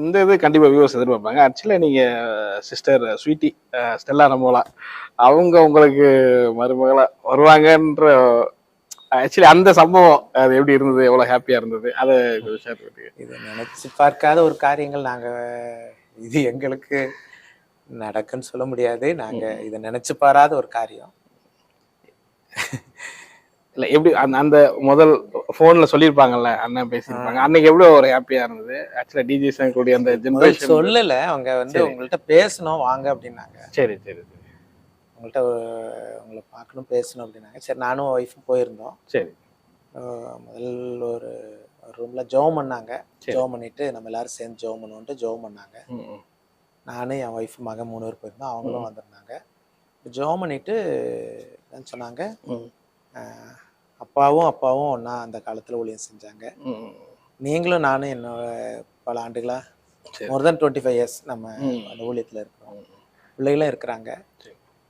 இந்த இது கண்டிப்பா வியூவர்ஸ் எதிர்பார்ப்பாங்க. ஆக்சுவலா நீங்க சிஸ்டர் ஸ்வீட்டி ஸ்டெல்லா ரமோலா அவங்க உங்களுக்கு மருமகளா வருவாங்கன்ற ஆக்சுவலி அந்த சம்பவம் அது எப்படி இருந்தது? எவ்வளவு ஹாப்பியா இருந்தது? அதை ஷேர் பண்ணுங்க இது நினைச்சு பார்க்காத ஒரு காரியங்கள் நாங்க இது எங்களுக்கு நடக்குன்னு சொல்ல முடியாது. நாங்க இதை நினைச்சு பாராத ஒரு காரியம். இல்ல எப்படி அந்த அந்த முதல் போன்ல சொல்லியிருப்பாங்கல்ல அண்ணன் பேசியிருப்பாங்க. அன்னைக்கு எவ்வளவு ஒரு ஹாப்பியா இருந்தது? ஆக்சுவலா டிஜி கூடிய அந்த ஜென்ரேஷன் சொல்லல அவங்க வந்து சரி. உங்கள்ட்ட பேசணும் வாங்க அப்படின்னாங்க. சரி சரி சரி. உங்கள்கிட்ட உங்களை பார்க்கணும் பேசணும் அப்படின்னாங்க. சரி நானும் ஒய்ஃபும் போயிருந்தோம். சரி. முதல் ஒரு ரூம்ல ஜோம் பண்ணாங்க. சரி. ஜோம் பண்ணிட்டு நம்ம எல்லாரும் சேர்ந்து ஜோம் பண்ணுவோன்ட்டு ஜோம் பண்ணாங்க. நானும் என் ஒய்ஃப் மகன் மூணு பேர் போயிருந்தோம். அவங்களும் வந்திருந்தாங்க. ஜோம் பண்ணிட்டு சொன்னாங்க? அப்பாவும் அப்பாவும் ஒன்றா அந்த காலத்தில் ஊழியம் செஞ்சாங்க. நீங்களும் நானும் என்னோட பல ஆண்டுகளா சரி. More than twenty five years நம்ம. அந்த ஊழியத்தில் இருக்கிறோம். பிள்ளைகளும் இருக்கிறாங்க.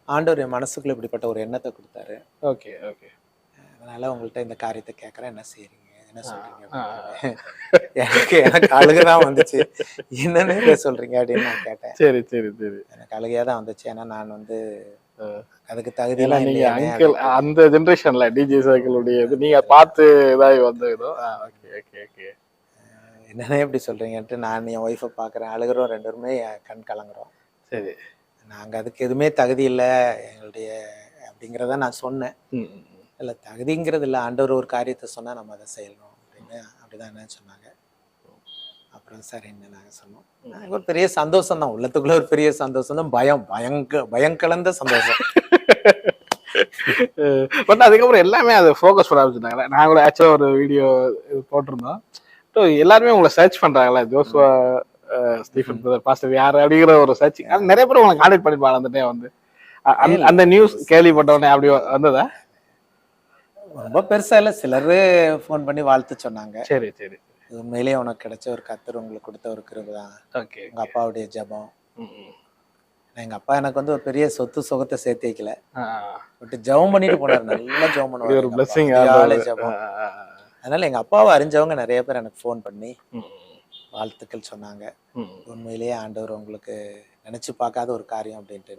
ஆண்டவர் என் மனசுக்குள்ள இப்படிப்பட்ட ஒரு எண்ணத்தை கொடுத்தாரு. Okay okay. அதனால உங்கள்கிட்ட இந்த காரியத்தை கேட்குறேன் என்ன செய்றீங்க? என்ன சொல்றீங்க. எனக்கு எனக்கு அழுகு தான் வந்துச்சு. என்னன்னு சொல்றீங்க அப்படின்னு நான் கேட்டேன். சரி சரி சரி. எனக்கு அழுகையா தான் வந்துச்சு. ஏன்னா நான் வந்து. அதுக்கு ஏன்னா தகுதியெல்லாம் நீங்க அங்கிள் அந்த ஜென்ரேஷன்ல டிஜே சைக்கிளுடைய இது நீங்க பார்த்து இதாகி வந்த இதோ ஓகே ஓகே ஓகே என்னன்னே இப்படி சொல்றீங்கன்ட்டு நான் என் ஒய்ஃபை பார்க்குறேன். அழுகிறோம் ரெண்டு பேருமே கண் கலங்குறோம். சரி. நாங்கள் அதுக்கு எதுவுமே தகுதி இல்லை. எங்களுடைய அப்படிங்கிறத நான் சொன்னேன். இல்லை தகுதிங்கிறது இல்லை. ஆண்டவர் ஒரு காரியத்தை சொன்னால் நம்ம அதை செய்யணும் அப்படின்னு அப்படிதான் என்ன சொன்னாங்க. அப்புறம் சரின்னு நாங்கள் சொன்னோம் எனக்கு ஒரு பெரிய சந்தோஷம் தான். உள்ளத்துக்குள்ள ஒரு பெரிய சந்தோஷம் தான். பயம் பயங்க பயம் கலந்த சந்தோஷம். பட் அதுக்கப்புறம் எல்லாமே அதை ஃபோக்கஸ் பண்ண ஆரம்பிச்சிட்டாங்களே. நான் கூட ஆக்சுவலாக ஒரு வீடியோ போட்டிருந்தோம். So, எல்லாருமே உங்களை சர்ச் பண்றாங்களே ஜோஸ்வா ஸ்டீஃபன் பிரதர் பாஸ்டர் யார் அப்படிங்கிற ஒரு சர்ச் நிறைய பேர் உங்களை கான்டாக்ட் பண்ணிப்பாங்க அந்த வந்து. அந்த- நியூஸ் கேள்விப்பட்ட உடனே அப்படி வந்ததா? ரொம்ப பெருசா இல்லை. சிலர் ஃபோன் பண்ணி வாழ்த்து சொன்னாங்க. சரி சரி. இது உண்மையிலேயே உனக்கு கிடைச்ச ஒரு கத்தர் உங்களுக்கு கொடுத்த ஒரு கிருபை தான் ஓகே உங்க அப்பாவுடைய ஜெபம். எங்க அப்பா எனக்கு வந்து ஒரு பெரிய சொத்து சுகத்தை சேர்த்து வைக்கல. பட் ஜெபம் பண்ணிட்டு போனார். நல்லா ஜெபம் பிளஸிங் ஜெபம். அதனால எங்க அப்பாவை அறிஞ்சவங்க நிறைய பேர் எனக்கு ஃபோன் பண்ணி வாழ்த்துக்கள் சொன்னாங்க. உண்மையிலேயே ஆண்டவர் உங்களுக்கு நினைச்சு பார்க்காத ஒரு காரியம் அப்படின்ட்டு.